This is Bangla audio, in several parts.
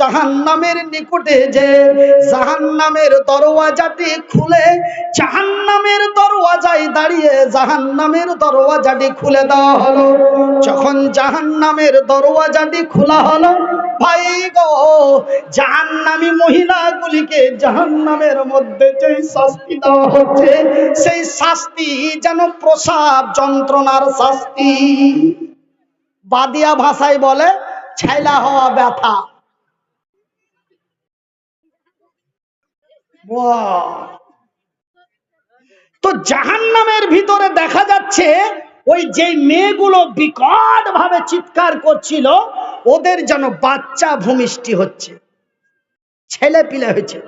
জাহান নামের নিকটে যে জাহান নামের দরওয়াজাটি খুলে জাহান নামের দরওয়াজায় দাঁড়িয়ে জাহান নামের দরওয়াজাটি খুলে দেওয়া হলো। যখন জাহান নামের দরওয়াজাটি খোলা হলো, ভাই গো জাহান নামী মহিলাগুলিকে জাহান নামের মধ্যে যে শাস্তি দেওয়া হচ্ছে, সেই শাস্তি যেন প্রসাব যন্ত্রণার শাস্তি। বাদিয়া ভাষায় বলে ছাইলা হওয়া ব্যথা। তো জাহান নামের ভিতরে দেখা যাচ্ছে, ওই যে মেয়েগুলো বিকট ভাবে চিৎকার করছিল, ওদের যেন বাচ্চা ভূমিষ্টি হচ্ছে ছেলে পিলে হয়েছে।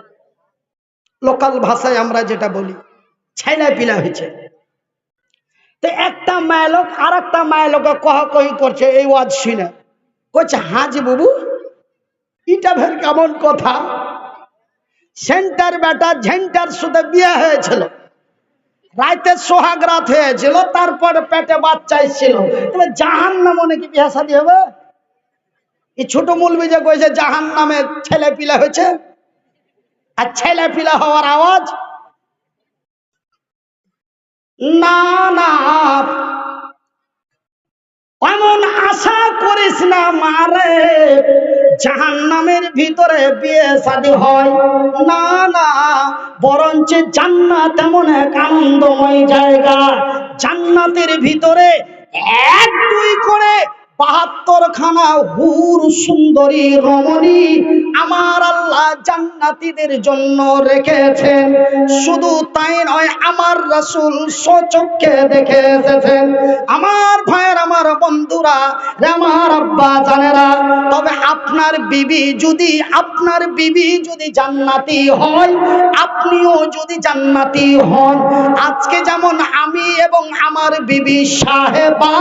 লোকাল ভাষায় আমরা যেটা বলি ছেলে পিলা হয়েছে। তো একটা মায়লোক আর একটা মায়লোকে কহ কহি করছে, এই ওয়াজ শুনে। কইছে, হাজি বাবু, এটা ফের কেমন কথা? সেন্টার বেটা ঝেন্টার সাথে বিয়ে হয়েছিল। রাতে সোহাগ রাত হয়েছিল, তারপর পেটে বাচ্চা এসেছিল। তবে জাহান নাম নাকি বিয়ে শাদী হবে? এই ছোট মুলবি যে কইছে জাহান নামে ছেলে পিলা হয়েছে? আর ছেলে পিলা হওয়ার আওয়াজ? না না। এমন আশা জাহান নামের ভিতরে বিয়ে শাদী হয়। না না, বরঞ্চ জান্নাত এমন এক আনন্দময় জায়গা। জান্নাতের ভিতরে এক দুই করে বাহাত্তর খানা হুর সুন্দরী রমণী আমার আল্লাহ জান্নাতীদের জন্য রেখেছেন। শুধু তাই নয়, আমার রাসুল সচক্ষে দেখে এসেছেন। আমার ভাইয়ের, আমার বন্ধুরা আমার আব্বা জানেরা, তবে আপনার বিবি যদি, আপনার বিবি যদি জান্নাতি হয়, আপনিও যদি জান্নাতি হন, আজকে যেমন আমি এবং আমার বিবি সাহেবা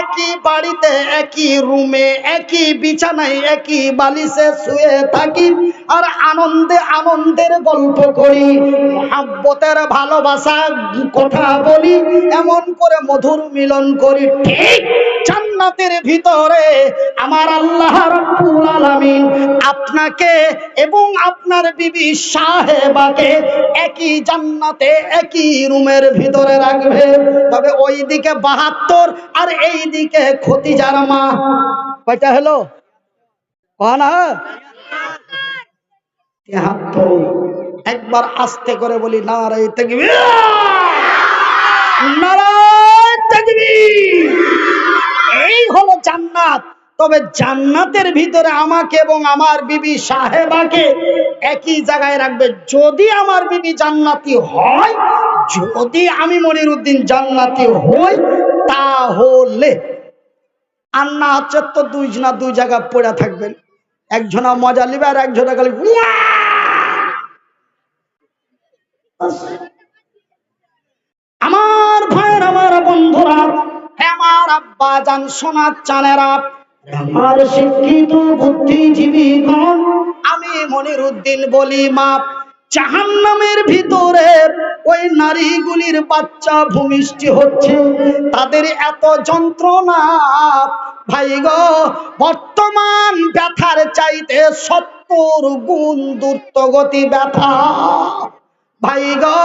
একই বাড়িতে একই রুমে, একই বিছানায়, একই বালিশে শুয়ে থাকি আর আনন্দে আনন্দের গল্প করি। মহাব্বতের ভালোবাসা কথা বলি, এমন করে মধুর মিলন করি। ঠিক জান্নাতের ভিতরে আমার আল্লাহ আলামিন আপনাকে এবং আপনার বিবি সাহেবাকে একই জান্নাতে, একই রুমের ভিতরে রাখবে। তবে ওই দিকে বাহাত্তর আর এই দিকে খতিজার মা কয়টা হলো? না? একবার আস্তে করে বলি নারাই তাকবীর। নারায় এই হলো জান্নাত। তবে জান্নাতের ভিতরে আমাকে এবং আমার বিবি সাহেবাকে একই জায়গায় রাখবে। যদি আমার বিবি জান্নাতি হয়, যদি আমি মনির উদ্দিন জান্নাতি হই, তাহলে আর না হচ্ছে তো দুইজনা দুই জায়গা পড়ে থাকবেন। একজনা মজা নিবে আর একজনা খালি আমার ভাইয়ের আমার বন্ধুরা আমার আব্বা জান সোনার চানেরা আমার শিক্ষিত বুদ্ধিজীবীগণ আমি মনির উদ্দিন বলি মাপ। জাহান্নামের ভিতরে ওই নারীগুলির বাচ্চা ভূমিষ্টি হচ্ছে। তাদের এত যন্ত্রণা। ভাই গো, বর্তমান ব্যথার চাইতে সত্তর গুণ দ্রুত গতি ব্যথা। ভাই গো,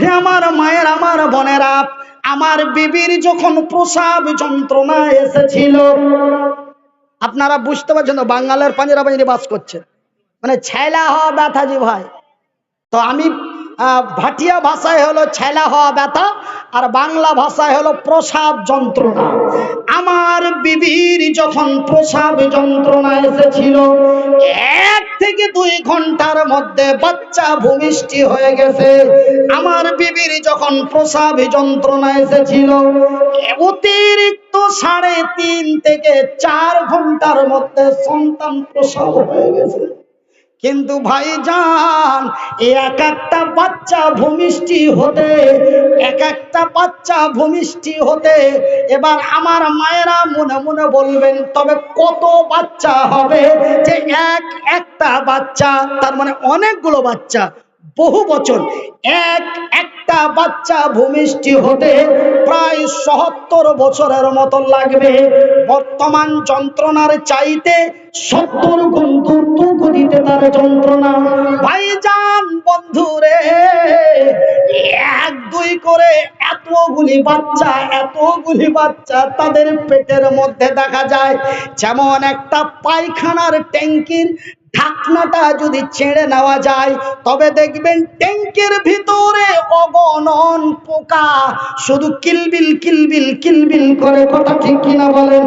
হে আমার মায়ের, আমার বোনেরা, আমার বিবির যখন প্রসাব যন্ত্রণা এসেছিল, আপনারা বুঝতে পারছেন বাঙালের পাঞ্জারা বাস করছে। মানে ছেলা হওয়া ব্যথা জি ভাই। তো আমি ভাটিয়া ভাষায় হলো ছেলা হওয়া ব্যথা, আর বাংলা ভাষায় হলো প্রসাব যন্ত্রণা। আমার বিবির যখন প্রসাব যন্ত্রণা এসেছিল, এক থেকে দুই ঘণ্টার মধ্যে বাচ্চা ভূমিষ্টি হয়ে গেছে। আমার বিবির যখন প্রসাব যন্ত্রণা এসেছিল, অতিরিক্ত সাড়ে তিন থেকে চার ঘণ্টার মধ্যে সন্তান প্রসব হয়ে গেছে। কিন্তু ভাই যান এক একটা বাচ্চা ভূমিষ্ঠি হতে, এক একটা বাচ্চা ভূমিষ্ঠি হতে, এবার আমার মায়েরা মনে মনে বলবেন, তবে কত বাচ্চা হবে যে এক একটা বাচ্চা, তার মানে অনেকগুলো বাচ্চা। বহু বছর। এক, একটা বাচ্চা ভূমিষ্ঠি হতে প্রায় সহত্তর বছরের মতো লাগবে। বর্তমান যন্ত্রণার চাইতে সত্তর গুণ দ্রুত গতিতে তার যন্ত্রণা। ভাই যান বন্ধুরে এক, দুই করে এতগুলি বাচ্চা এতগুলি বাচ্চা তাদের পেটের মধ্যে দেখা যায়। যেমন একটা পায়খানার ট্যাঙ্কির ঢাকনাটা যদি ছেড়ে নেওয়া যায়, তবে দেখবেন ট্যাঙ্কের ভিতরে অগণন পোকা। শুধু কিলবিল কিলবিল কিলবিল করে কথা ঠিক কিনা বলেন?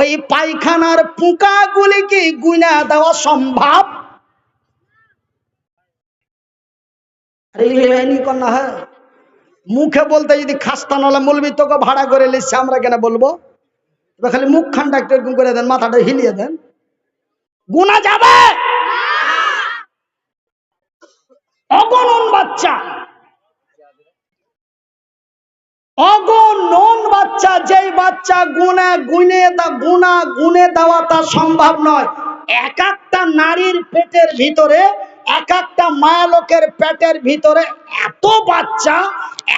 ওই পায়খানার পোকাগুলি কি গুনা দেওয়া সম্ভব? কন্যা হ্যাঁ মুখে বলতে যদি খাস্তা নলে বলবি তোকে ভাড়া করে লিখছে আমরা কেন বলব? খালি মুখ একটু এরকম করে দেন, মাথাটা হিলিয়ে দেন। গুনা যাবে। অগণন বাচ্চা। অগণন বাচ্চা, যেই বাচ্চা গুনে দা, গুণা গুনে দেওয়া তা সম্ভব নয়। এক একটা নারীর পেটের ভিতরে, এক একটা মায়ালোকের পেটের ভিতরে এত বাচ্চা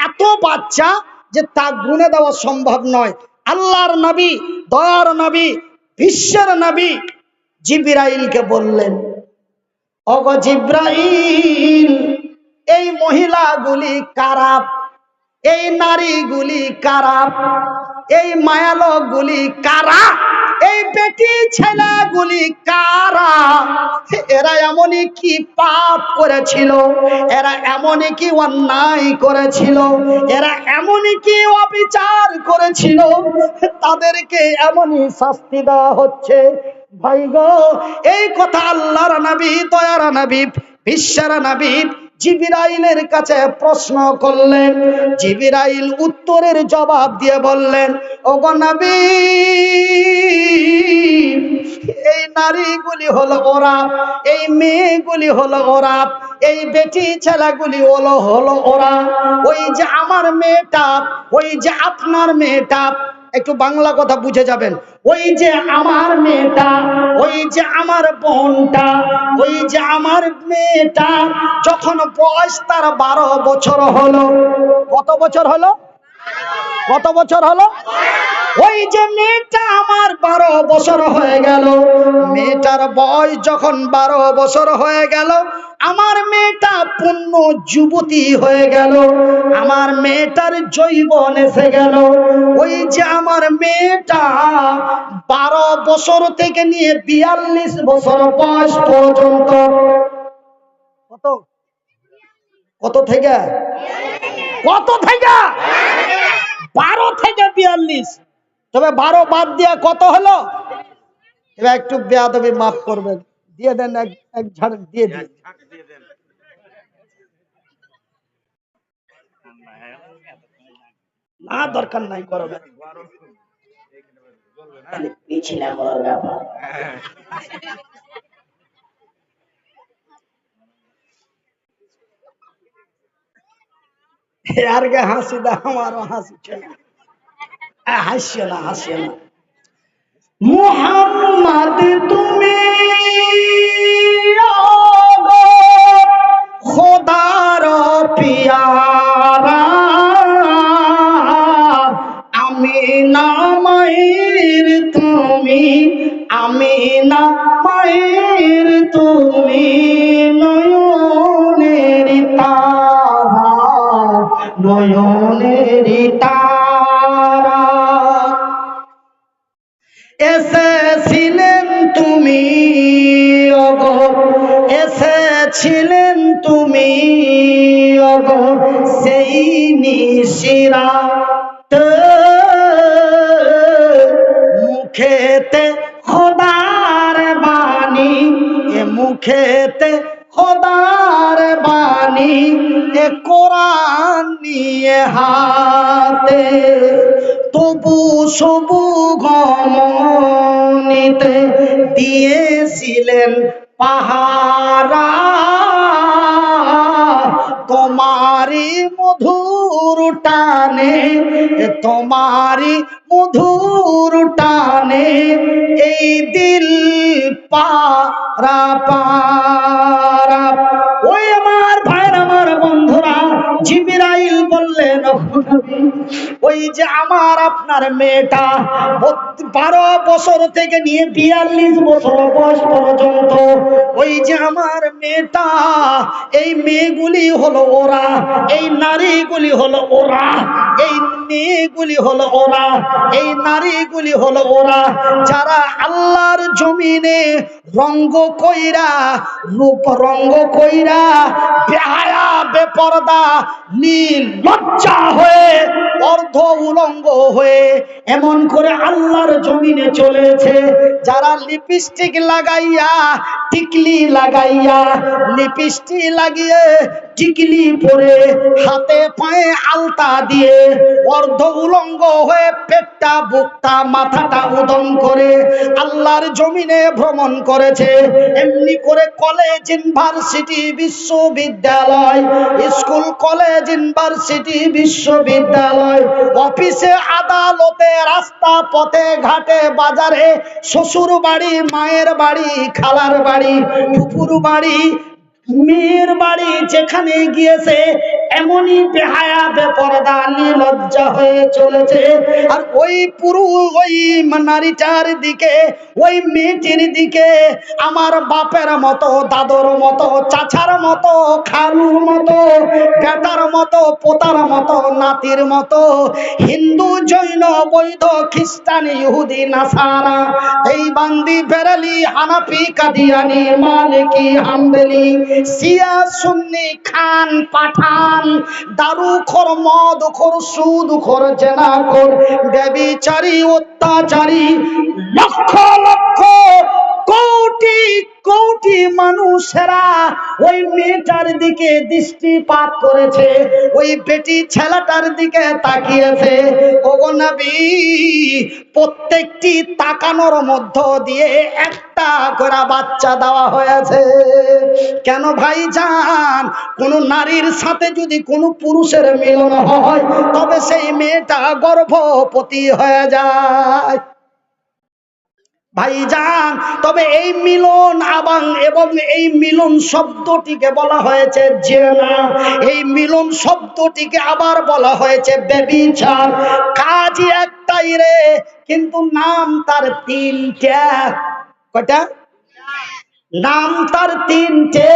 এত বাচ্চা যে তা গুনে দেওয়া সম্ভব নয়। আল্লাহর নবী, দয়ার নবী, বিশ্বের নবী জিবিরাইলকে বললেন অগ জিব্রাইল, এই মহিলাগুলি কারাপ, এই নারীগুলি কারা এই মায়ালকগুলি কারা এই বেটি ছেলেগুলি কারা এরা এমনই কি পাপ করেছিল, এরা এমনই কি অন্যায় করেছিল, এরা এমনই কি অবিচার করেছিল? তাদেরকে এমনই শাস্তি দেওয়া হচ্ছে এই কথা আল্লাহর নবী, দয়ার নবী, বিশ্বের নবী জিবিরাইলের কাছে প্রশ্ন করলেন। জিবিরাইল উত্তরের জবাব দিয়ে বললেন, ওগো নবী, এই নারীগুলি হলো ওরা, এই মেয়েগুলি হলো ওরা, এই বেটি ছেলেগুলি হলো হলো ওরা। ওই যে আমার মেয়েটা, ওই যে আপনার মেয়েটা একটু বাংলা কথা বুঝে যাবেন। ওই যে আমার মেয়েটা, ওই যে আমার বোনটা, ওই যে আমার মেয়েটা, যখন বয়স তার বারো বছর হলো, কত বছর হলো? কত বছর হলো? ওই যে মেয়েটা আমার বারো বছর হয়ে গেল। মেয়েটার বয়স যখন বারো বছর হয়ে গেল, আমার মেয়েটা পূর্ণ যুবতী হয়ে গেল। আমার মেয়েটার জৈবন এসে গেল। ওই যে আমার মেয়েটা বারো বছর থেকে নিয়ে বিয়াল্লিশ বছর বয়স পর্যন্ত। কত? কত থেকে? কত থেকে? বারো থেকে বিয়াল্লিশ। তবে বারো বাদ দিয়া কত হলো? এবার একটু বেয়াদবি মাফ করবেন। দিয়ে দেন এক ঝাড়, দিয়ে দিন। না, দরকার নাই করবে পিছলে আর গে হাসি দা আমারও হাসি হাসিও না হাসিও না মুহাম্মদ তুমি খোদার পিয়ারা আমি না মায়ের তুমি আমি না মায়ের তুমি অগো সেই নিশিরা মুখেতে খোদার বাণী, এ মুখেতে খোদার বাণী, এ কোরআন নিয়ে হাতে, তবু সবু গমনিতে দিয়েছিলেন পাহারা। মধুর টানে তোমারি মধুর টানে, এই দিল পারা পারা ওই আমার ভাই আমার বন্ধুরা বললেন ওই যে আমার আপনার মেয়েটা বারো বছর থেকে নিয়ে বিয়াল্লিশ বছর বয়স পর্যন্ত। ওই যে আমার মেয়েটা, এই মেয়েগুলি হলো ওরা, এই নারীগুলি হলো ওরা, এই মেয়েগুলি হলো ওরা, এই নারীগুলি হলো ওরা। যারা আল্লাহর জমিনে রঙ্গ কইরা, রূপ রঙ্গ কইরা বেহায়া বেপরদা নীল লজ্জা হয়ে, অর্ধ উলঙ্গ হয়ে এমন করে আল্লাহর জমিনে চলেছে। যারা লিপস্টিক লাগাইয়া, টিকলি লাগাইয়া, লিপস্টিক লাগিয়ে, টিকলি পরে হাতে পায়ে আলতা দিয়ে অর্ধ উলঙ্গ হয়ে পেটটা, বুকটা, মাথাটা উদম করে আল্লাহর জমিনে ভ্রমণ করেছে। এমনি করে কলেজ ইউনিভার্সিটি বিশ্ববিদ্যালয় স্কুল, কলেজ, ইউনিভার্সিটি, বিশ্ববিদ্যালয়, অফিসে আদালতে, রাস্তা, পথে, ঘাটে, বাজারে শ্বশুর বাড়ি মায়ের বাড়ি, খালার বাড়ি, ফুপুর বাড়ি মেয়ের বাড়ি যেখানে গিয়েছে, এমনই বেহায়া বেপরদা লজ্জা হয়ে চলেছে। আর ওই পুরু, ওই নারীটার দিকে, ওই মেয়েটির দিকে, আমার বাপের মতো, দাদর মতো, চাচার মতো, খালুর মতো, বেটার মতো, পোতার মতো, নাতির মতো, হিন্দু, জৈন, বৈধ, খ্রিস্টান, ইহুদি, নাসারা এই বান্দি বেরালি, হানাফি, কাদিয়ানি, মালিকি, হাম্বেলি সিয়া সুন্নি, খান, পাঠান, দারু খোর, মদ খোর, সুদ খোর, জেনা খোর, ব্যবিচারী, অত্যাচারী, লক্ষ লক্ষ কোটি কোটি মানুষেরা ওই মেয়েটার দিকে দৃষ্টিপাত করেছে, ওই বেটি ছেলেটার দিকে তাকিয়েছে। প্রত্যেকটি তাকানোর মধ্য দিয়ে একটা করে বাচ্চা দেওয়া হয়েছে। কেন ভাই যান কোন নারীর সাথে যদি কোনো পুরুষের মিলন হয়, তবে সেই মেয়েটা গর্ভবতী হয়ে যায়। ভাইজান, তবে এই মিলন আবাং এবং এই মিলন শব্দটিকে বলা হয়েছে জেনা। এই মিলন শব্দটিকে আবার বলা হয়েছে বেবিচার। কাজই একটাই রে, কিন্তু নাম তার তিনটা। কয়টা? নাম তার তিনটে,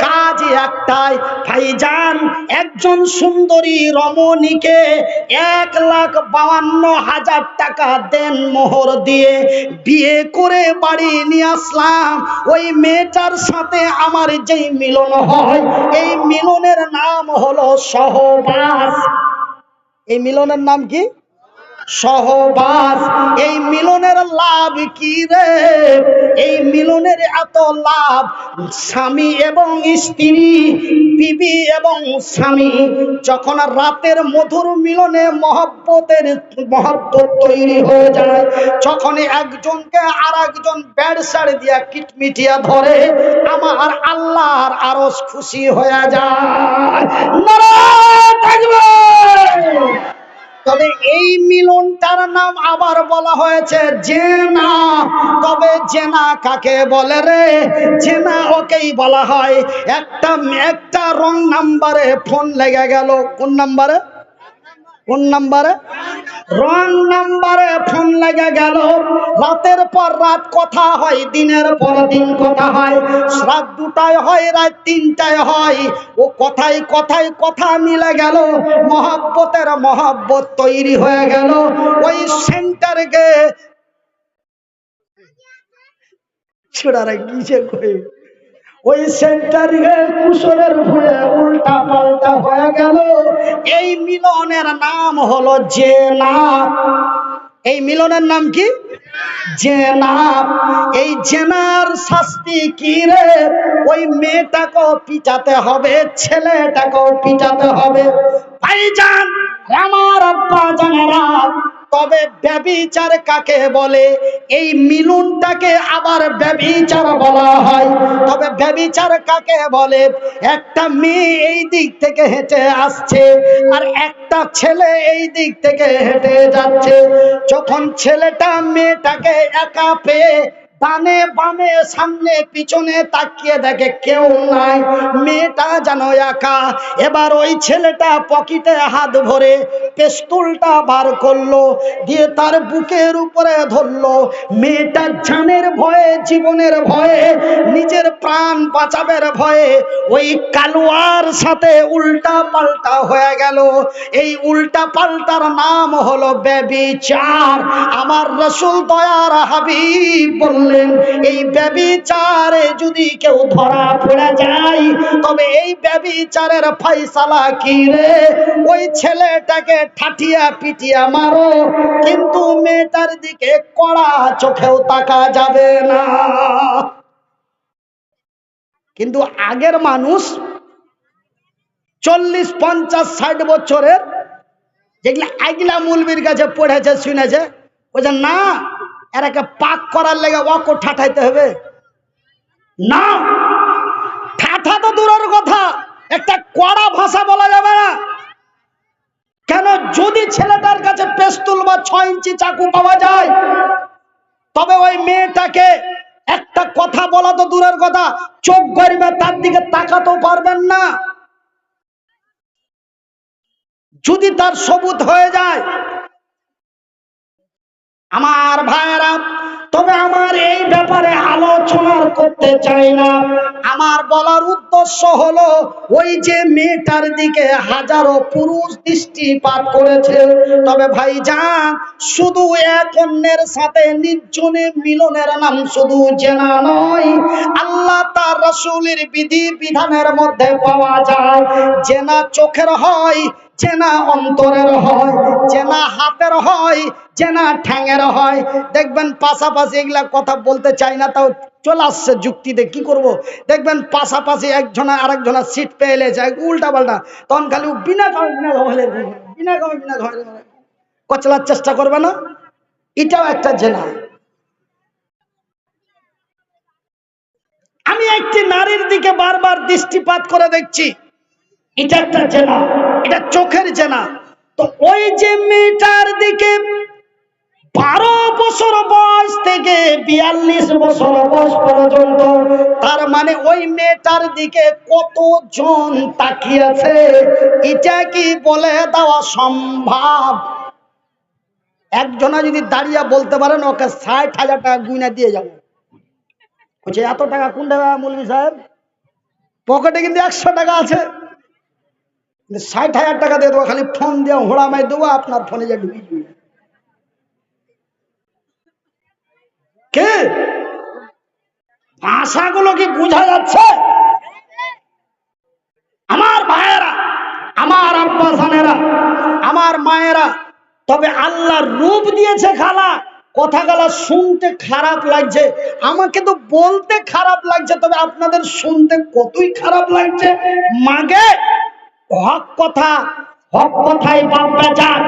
কাজ একটাই। ভাইজান, একজন সুন্দরী রমণীকে এক লাখ বাউান্ন হাজার টাকা দেন মোহর দিয়ে। বিয়ে করে বাড়ি নিয়ে আসলাম। ওই মেয়েটার সাথে আমার যেই মিলন হয়, এই মিলনের নাম হলো সহবাস। এই মিলনের নাম কি? সহবাস, এই মিলনের লাভ কি রে? এই মিলনের এত লাভ, স্বামী এবং স্ত্রী, বিবি এবং স্বামী, যখন রাতের মধুর মিলনে মহব্বতের, মহব্বত তৈরি হয়ে যায়, যখন একজনকে আর একজন ব্যাড সাড়ে দিয়া কিটমিটিয়া ধরে, আমার আল্লাহর আরও খুশি হয়ে যায়। নারায়ণ থাকবে! তবে এই মিলনটার নাম আবার বলা হয়েছে জেনা। তবে জেনা কাকে বলে রে? জেনা ওকেই বলা হয়। একটা একটা রং নাম্বারে ফোন লেগে গেল। কোন নাম্বারে? কোন নাম্বারে? রং নাম্বারে ফোন লেগে গেল। রাতের পর রাত কথা হয়, দিনের পর দিন কথা হয়। রাত দুটায় হয়, রাত তিনটায় হয়। ও কথায় কথায় কথা মিলে গেল। মহাব্বতের মহাব্বত তৈরি হয়ে গেল। ওই সেন্টারকে ছোড়ারা কিসে কই ওই সেন্টারে কুশলের ভুলে উল্টা পাল্টা হয়ে গেল। এই মিলনের নাম হলো জেনা এই মিলনের নাম কি? জেনা এই জেনার শাস্তি কি রে? ওই মেয়েটাকেও পিটাতে হবে, ছেলেটাকেও পিটাতে হবে। ভাইজান, আমার আব্বা জানেরা তবে ব্যবিচার কাকে বলে? এই মিলনটাকে আবার ব্যবিচার বলা হয়। তবে ব্যবিচার কাকে বলে? একটা মেয়ে এই দিক থেকে হেঁটে আসছে আর একটা ছেলে এই দিক থেকে হেঁটে যাচ্ছে। যখন ছেলেটা মেয়েটাকে একা পেয়ে ডানে বামে সামনে পিছনে তাকিয়ে দেখে কেউ নাই। মেয়েটা যেন একা। এবার ওই ছেলেটা পকেটে হাত ভরে পেস্তুলটা বার করল, দিয়ে তার বুকের উপরে ধরলো। মেয়েটা জানের ভয়ে, জীবনের ভয়ে, নিজের প্রাণ বাঁচাবের ভয়ে ওই কালুয়ার সাথে উল্টা পাল্টা হয়ে গেল। এই উল্টা পাল্টার নাম হলো ব্যবিচার। আমার রসুল দয়ার হাবিব বললেন এই ব্যবিচারে যদি কেউ ধরা পড়ে যায়, তবে এই ব্যবিচারের ফয়সালা কি রে? ওই ছেলেটাকে ঠাটিয়া পিটিয়া মারো, কিন্তু মেয়েটার দিকে কড়া চোখেও তাকা যাবে না। কিন্তু আগের মানুষ চল্লিশ, পঞ্চাশ, ষাট বছরের যেগুলা আগলা মুলবির কাছে পড়েছে, শুনেছে, বলছে, না এরাকে পাক করার লেগে অক ঠাঠাইতে হবে। না ঠাঠা তো দূরের কথা, একটা কড়া ভাষা বলা যাবে না। কেন যদি ছেলেটার কাছে পেস্তুল বা ছয় ইঞ্চি চাকু পাওয়া যায়, তবে ওই মেয়েটাকে একটা কথা বলা তো দূরের কথা, চোখ গড়বে তার দিকে তাকাতেও পারবেন না। যদি তার সবুত হয়ে যায় আমার ভাইয়েরা, তবে আমার এই ব্যাপারে আলোচনার করতে চাই না। আমার বলার উদ্দেশ্য হলো, ওই যে মেয়েটার দিকে হাজারো পুরুষ দৃষ্টিপাত করেছে। তবে ভাই যান শুধু এক অন্যের সাথে নির্জনে মিলনের নাম শুধু জেনা নয়, আল্লাহ তার রসুলের বিধি বিধানের মধ্যে পাওয়া যায়। জেনা চোখের হয় চেনা অন্তরের হয় চেনা হাতের হয় চেনা ঠ্যাঙের হয়। দেখবেন পাশাপাশি এগুলা কথা বলতে চাই না, তাও চলে আসছে যুক্তিতে, কি করব? দেখবেন পাশাপাশি একজনা আরেকজনা সিট পেয়ে এলেছে উল্টা পাল্টা তখন খালি বিনা কামে বিনা ঘমলে বিনা কামে বিনা ঘমলে কচলার চেষ্টা করবে না? এটাও একটা জেনা। আমি একটি নারীর দিকে বারবার দৃষ্টিপাত করে দেখছি। এটা একটা জেনা, এটা চোখের জেনা। তো ওই যে মেয়েটার দিকে বারো বছর বয়স থেকে বিয়াল্লিশ বছর বয়স পর্যন্ত, তার মানে ওই মেয়েটার দিকে কতজন তাকিয়েছে, এটা কি বলে দেওয়া সম্ভব? একজনা যদি দাঁড়িয়ে বলতে পারেন, ওকে ষাট হাজার টাকা গুইনা দিয়ে যাব। বলছে, এত টাকা কোন টাকা মৌলভী সাহেব? পকেটে কিন্তু একশো টাকা আছে। ষাট হাজার টাকা দিয়ে দেবো, খালি ফোন দিয়ে হোড়া মাই দেবো, আপনার ফোনে যা ঢুকিয়ে কে? ভাষাগুলো কি বোঝা যাচ্ছে? আমার ভাইয়েরা, আমার আব্বা জানেরা, আমার মায়েরা, তবে আল্লাহ রূপ দিয়েছে খালা। কথা গালা শুনতে খারাপ লাগছে, আমাকে তো বলতে খারাপ লাগছে, তবে আপনাদের শুনতে কতই খারাপ লাগছে? মাগে, হক কথা, হক কথাই বাপ বেজার,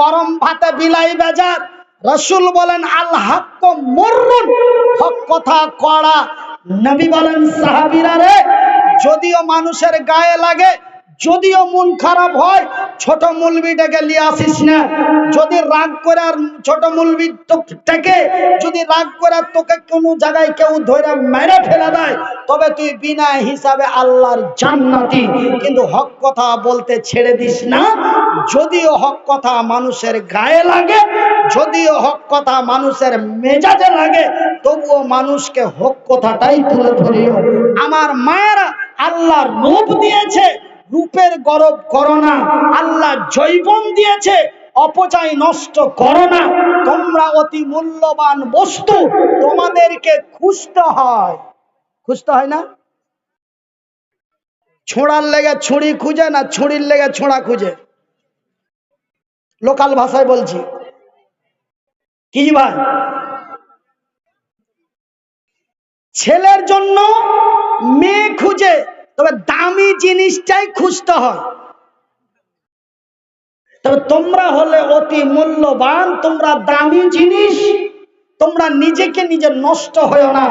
গরম ভাতে বিলাই বেজার রসুল বলেন, আল হাক্ক মরুন হক কথা কড়া। নবী বলেন, সাহাবিরা রে, যদিও মানুষের গায়ে লাগে যদিও মন খারাপ হয়, ছোট মুলবিটাকে নিয়ে আসিস না। যদি রাগ করে আর ছোট মুলবি থেকে যদি রাগ করে আর তোকে কোনো জায়গায় কেউ ধরে মেরে ফেলে দেয়, তবে তুই বিনা হিসাবে আল্লাহর জান্নাতি। কিন্তু হক কথা বলতে ছেড়ে দিস না। যদিও হক কথা মানুষের গায়ে লাগে, যদিও হক কথা মানুষের মেজাজে লাগে, তবুও মানুষকে হক কথাটাই তুলে ধরিও। আমার মায়েরা আল্লাহর রূপ দিয়েছে। রূপের গরব করো না। আল্লাহ জৈবন দিয়েছে, অপচয় নষ্ট করো না। তোমরা অতি মূল্যবান বস্তু, তোমাদেরকে খুঁজতে হয়। খুঁজতে হয় না? ছোঁড়ার লেগে ছুরি খুঁজে না ছুরির লেগে ছোঁড়া খুঁজে? লোকাল ভাষায় বলছি। কি ভাই? ছেলের জন্য মেয়ে খুঁজে তবে দামি জিনিসটাই খুঁজতে হয়। তবে তোমরা হলে অতি মূল্যবান, তোমরা দামি জিনিস, তোমরা নিজেকে নিজে নষ্ট হয়েও না।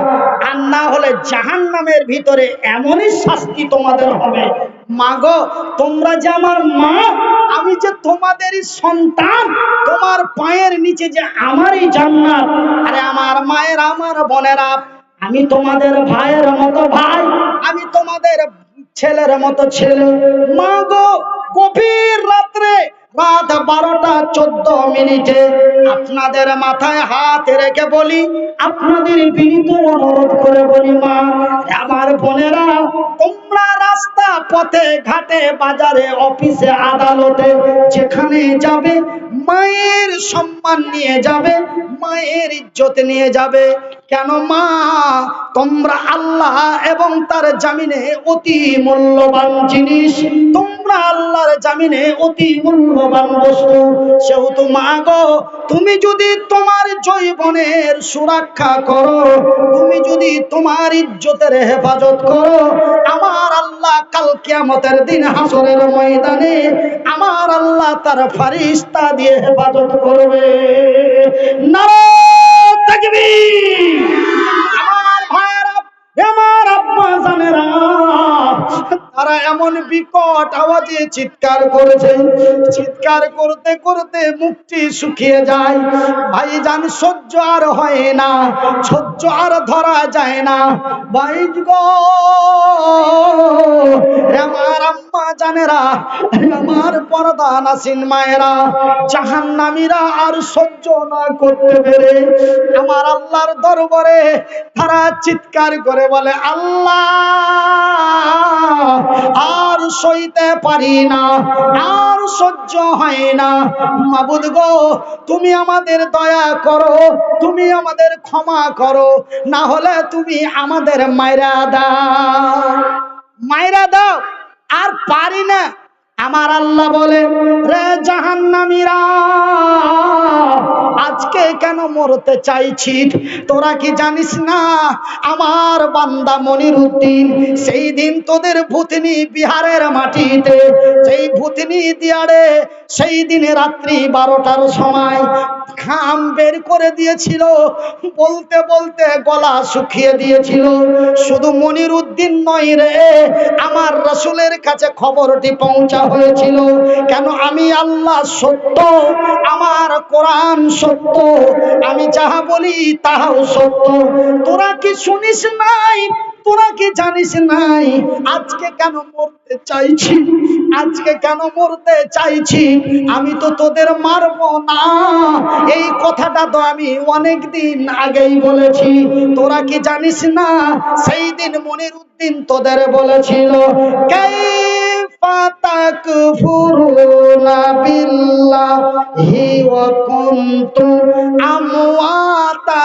আর না হলে জাহান নামের ভিতরে এমনই শাস্তি তোমাদের হবে। মা গো তোমরা যে আমার মা, আমি যে তোমাদেরই সন্তান, তোমার পায়ের নিচে যে আমারই জান্নাত, আরে আমার মায়ের, আমার বোনেরা, আমি তোমাদের ভাইয়ের মতো ভাই, আমি তোমাদের ছেলের মতো ছেলে। মা গো, গভীর রাত্রে রাত বারোটা চোদ্দ মিনিটে আপনাদের মাথায় হাত রেখে বলি, আপনাদের বিনীত অনুরোধ করে বলি, মা, আমার বোনেরা, তোমরা রাস্তা পথে, ঘাটে, বাজারে, অফিসে, আদালতে, যেখানে যাবে, মায়ের সম্মান নিয়ে যাবে, মায়ের ইজ্জত নিয়ে যাবে। কেন মা তোমরা আল্লাহ এবং তার জামিনে অতি মূল্যবান জিনিস। তোমরা আল্লাহর জামিনে অতি মূল্যবান বস্তু। সেহেতু মা গো তুমি যদি তোমার জৈবনের সুরক্ষা করো, তুমি যদি তোমার ইজ্জতের হেফাজত করো, আমার আল্লাহ কাল কিয়ামতের দিন হাসরের ময়দানে আমার আল্লাহ তার ফারিস্তা দিয়ে হেফাজত করবে। নারে তাকবীর। আমার আব্বা জানেরা, তারা এমন বিকট আওয়াজে চিৎকার করেছে। চিৎকার করতে করতে শুকিয়ে যায়। সহ্য আর হয় না, সহ্য আর ধরা যায় না। গো, আমার আম্মা জানেরা, আমার মায়েরা, জাহান্নামীরা আর সহ্য না করতে পেরে আমার আল্লাহর দরবারে তারা চিৎকার করে বলে, আল্লাহ, আর সইতে পারি না, আর সহ্য হয় না। মাবুদ গো, তুমি আমাদের দয়া করো, তুমি আমাদের ক্ষমা করো, না হলে তুমি আমাদের মাইরা দাও। মাইরা দাও, আর পারি না। আমার আল্লাহ বলে, রে জাহান্নামীরা, আজকে কেন মরতে চাইছি তোরা কি জানিস না, আমার বান্দা মনির উদ্দিন সেই দিন তোদের ভূতনি বিহারের মাটিতে সেই ভূতনি দিয়ারে, সেই দিনে রাত্রি বারোটার সময় খাম বের করে দিয়েছিল, বলতে বলতে গলা শুকিয়ে দিয়েছিল। শুধু মনির উদ্দিন নয় রে, আমার রসুলের কাছে খবরটি পৌঁছা হয়েছিল। কেন আমি আল্লাহ সত্য, আমার কোরআন সত্য, আমি যাহা বলি তাহাও সত্য। তোরা কি শুনিস নাই? তোরা কি জানিস নাই? আজকে কেন মরতে চাইছি? আজকে কেন মরতে চাইছি? আমি তো তোদের মারবো না। এই কথাটা তো আমি অনেক দিন আগেই বলেছি। তোরা কি জানিস না? সেই দিন মনির উদ্দিন তোদের বলেছিল, কাইফা তাকফুরুনা বিল্লাহি ওয়া কুনতুম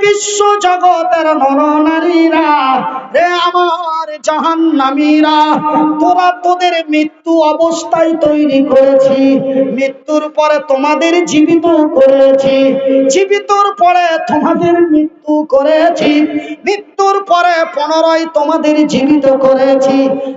বিশ্ব জগতের রে আমার তোরা তোদের মৃত্যু অবস্থায় তৈরি করেছি। মৃত্যুর পরে তোমাদের জীবিত করেছি। জীবিতর পরে তোমাদের মৃত্যু করেছি। মৃত্যুর পরে পুনরায় তোমাদের জীবিত করেছি।